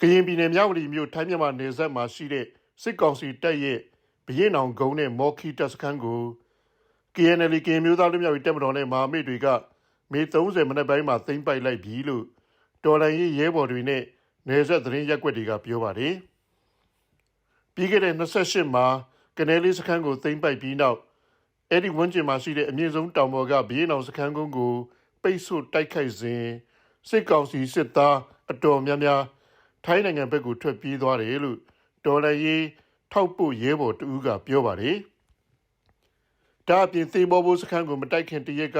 ကရင်ပြည်နယ်မြဝတီမြို့ထိုင်းမြန်မာနယ်စပ်မှာရှိတဲ့စစ်ကောင်စီတပ်ရဲ့ဘရင်အောင်ကုန်းနဲ့မော်ခီတပ်စခန်းကို KNL ကရင်မျိုးသားလူမျိုးရေးတပ်မတော်နဲ့မဟာမိတ်တွေကမေ30မိနစ်ပိုင်းမှာသိမ်းပိုက်လိုက်ပြီလို့တော်လိုင်းရေးရဲဘော်တွေနဲ့နယ်စပ်သတင်းရက်ွက်တွေကပြောပါတယ်။ပြီးခဲ့တဲ့28မှာကနေလေးစခန်းကိုသိမ်းပိုက်ပြီးနောက်အဲ့ဒီဝန်းကျင်မှာရှိတဲ့အမြင့်ဆုံးတောင်ပေါ်ကဘရင်အောင်စခန်းကုန်းကို ပိတ်ဆို့တိုက်ခိုက်စဉ်စစ်ကောင်စီစစ်သားအတော်များများ ထိုင်းနိုင်ငံဘက်ကိုထွက်ပြေးသွားတယ်လို့တော်လိုင်းရေးထောက်ပို့ရဲဘော်တဦးကပြောပါတယ်။ဒါအပြင်သေဘောဘိုးစခန်းကိုမတိုက်ခင်တရက်က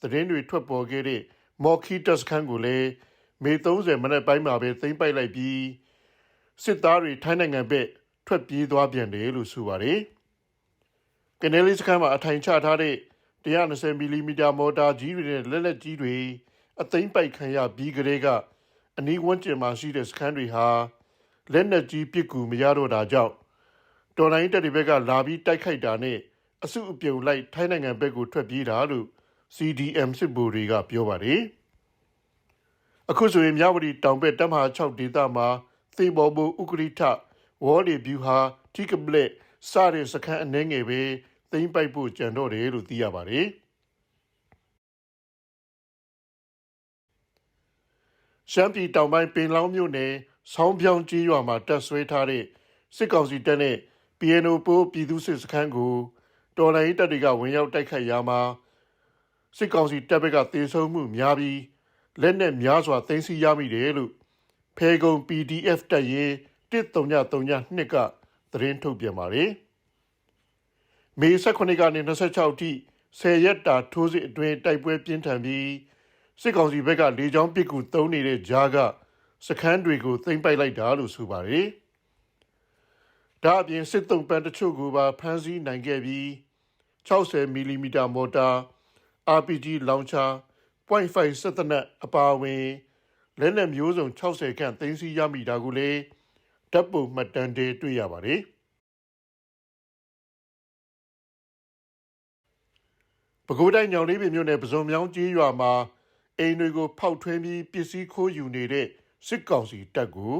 သတင်းတွေထွက်ပေါ်ခဲ့တဲ့မော်ခီတက်စခန်းကိုလည်းမေ30မိနစ်ပိုင်းမှာပဲသိမ်းပိုက်လိုက်ပြီးစစ်သားတွေထိုင်းနိုင်ငံဘက်ထွက်ပြေးသွားပြန်တယ်လို့ဆိုပါတယ်။ကနေလီစခန်းမှာအထိုင်ချထားတဲ့120မီလီမီတာမော်တာကြီးတွေနဲ့လက်လက်ကြီးတွေအသိမ်းပိုက်ခံရပြီးကလေးက အနီးဝန်းကျင်မှာရှိတဲ့စခန်းတွေဟာလက်နက်ကြီးပစ်ကူမရတော့တာကြောင့်တော်လိုင်းတပ်တွေဘက်ကလာပြီးတိုက်ခိုက်တာနဲ့အစုအပြုံလိုက်ထိုင်းနိုင်ငံဘက်ကိုထွက်ပြေးတာလို့ CDM စစ်ဗိုလ်တွေကပြောပါတယ်။အခုဆိုရင်မြဝတီတောင်ဘက်တပ်မဟာ6ဒေသမှာသေဘော်ဘူဥကရိထဝေါ်လီဗျူဟာထိကပလက်စတဲ့စခန်းအနှဲငယ်ပဲသိမ့်ပိုက်ဖို့ကြံတော့တယ်လို့သိရပါတယ်။ ရှမ်းပြည်တောင်ပိုင်းပင်လောင်းမြို့နယ်ဆောင်းပြောင်းကြီးရွာမှာတပ်ဆွဲထားတဲ့စစ်ကောင်စီတပ်နဲ့ PNO ပိုးပြည်သူစစ်စခန်းကိုတော်လိုင်းတပ်တွေကဝင်ရောက်တိုက်ခိုက်ရာမှာစစ်ကောင်စီတပ်ဘက်ကတေဆုံးမှုများပြီးလက်နက်များစွာသိမ်းဆည်းရမိတယ်လို့ဖေကုံ PDF တပ်ရေး1332ကသတင်းထုတ်ပြန်ပါတယ်။မေ18ကနေ26အထိ10ရက်တာထိုးစစ်အတွင်းတိုက်ပွဲပြင်းထန်ပြီး စစ်ကောင်စီဘက်ကလေကြောင်းပစ်ကူသုံးနေတဲ့ဂျားကစခန်းတွေကိုသိမ်းပိုက်လိုက်တာလို့ဆိုပါတယ်။ဒါအပြင်စစ်တုံးပန်းတချို့ကိုပါဖမ်းဆီးနိုင်ခဲ့ပြီး60မီလီမီတာမော်တာ RPG launcher .5 စက်တနက်အပါအဝင်လက်နက်မျိုးစုံ60ခန့်သိမ်းဆည်းရမိတာကိုလည်းဓာတ်ပုံမှတ်တမ်းတွေတွေ့ရပါတယ်။ပဲခူးတိုင်းညောင်လေးပင်မြို့နယ်ပဇွန်မြောင်းကြီးရွာမှာ အိမ်တွေကိုဖောက်ထွင်းပြီးပစ္စည်းခိုးယူနေတဲ့စစ်ကောင်စီတပ်ကို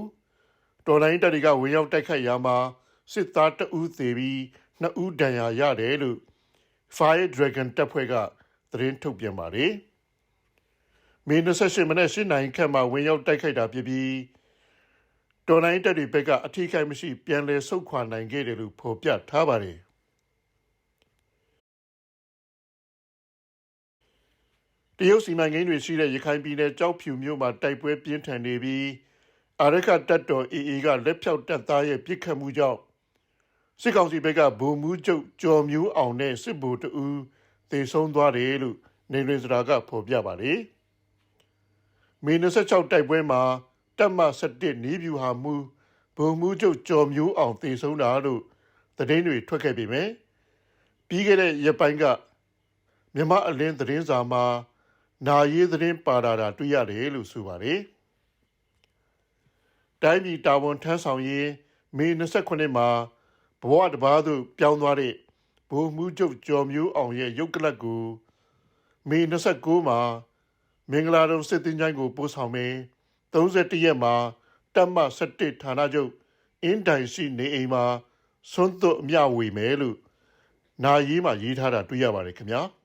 တော်လိုင်းတပ်တွေကဝင်ရောက်တိုက်ခိုက်ရာမှာစစ်သားတအူးသေးပြီးနှစ်ဦးဒဏ်ရာရတယ်လို့ Fire Dragon တပ်ဖွဲ့ကသတင်းထုတ်ပြန်ပါတယ်။မေ28မိနစ်8နိုင်ခန့်မှာဝင်ရောက်တိုက်ခိုက်တာဖြစ်ပြီးတော်လိုင်းတပ်တွေဘက်ကအထိခိုက်မရှိပြန်လည်ဆုတ်ခွာနိုင်ခဲ့တယ်လို့ဖော်ပြထားပါတယ်။ တရုတ်စီမံကိန်းတွေရှိတဲ့ရခိုင်ပြည်နယ်ကြောက်ဖြူမြို့မှာတိုက်ပွဲပြင်းထန်နေပြီးအာရခတပ်တော် AA ကလက်ဖြောက်တပ်သားရဲ့ပြစ်ခတ်မှုကြောင့်စစ်ကောင်စီဘက်ကဗိုလ်မှူးချုပ်ကျော်မျိုးအောင်နဲ့စစ်ဗိုလ်တဦးတေဆုံးသွားတယ်လို့နေလွင်စရာကဖော်ပြပါတယ်။မေ26တိုက်ပွဲမှာတပ်မ17နီးဗျူဟာမှုဗိုလ်မှူးချုပ်ကျော်မျိုးအောင်တေဆုံးတာလို့သတင်းတွေထွက်ခဲ့ပေမဲ့ပြီးခဲ့တဲ့ရက်ပိုင်းကမြမအလင်းသတင်းစာမှာ နာရေးသတင်းပါတာတာတွေ့ရတယ်လို့ဆိုပါတယ်။တိုင်းပြည်တာဝန်ထမ်းဆောင်ရေးမေ29မှာဘဝတဘာသို့ပြောင်းသွားတဲ့ဘိုလ်မှူးချုပ်ကျော်မျိုးအောင်ရဲ့ရုပ်ကလပ်ကိုမေ29မှာမင်္ဂလာတုံစစ်တင်ချိုင်းကိုပို့ဆောင်မယ်31ရက်မှာတပ်မ17ဌာနချုပ်အင်းတိုင်ရှိနေအိမ်မှာဆွန်းသွတ်အမျှဝေမယ်လို့နာရေးမှာရေးထားတာတွေ့ရပါတယ်ခင်ဗျာ။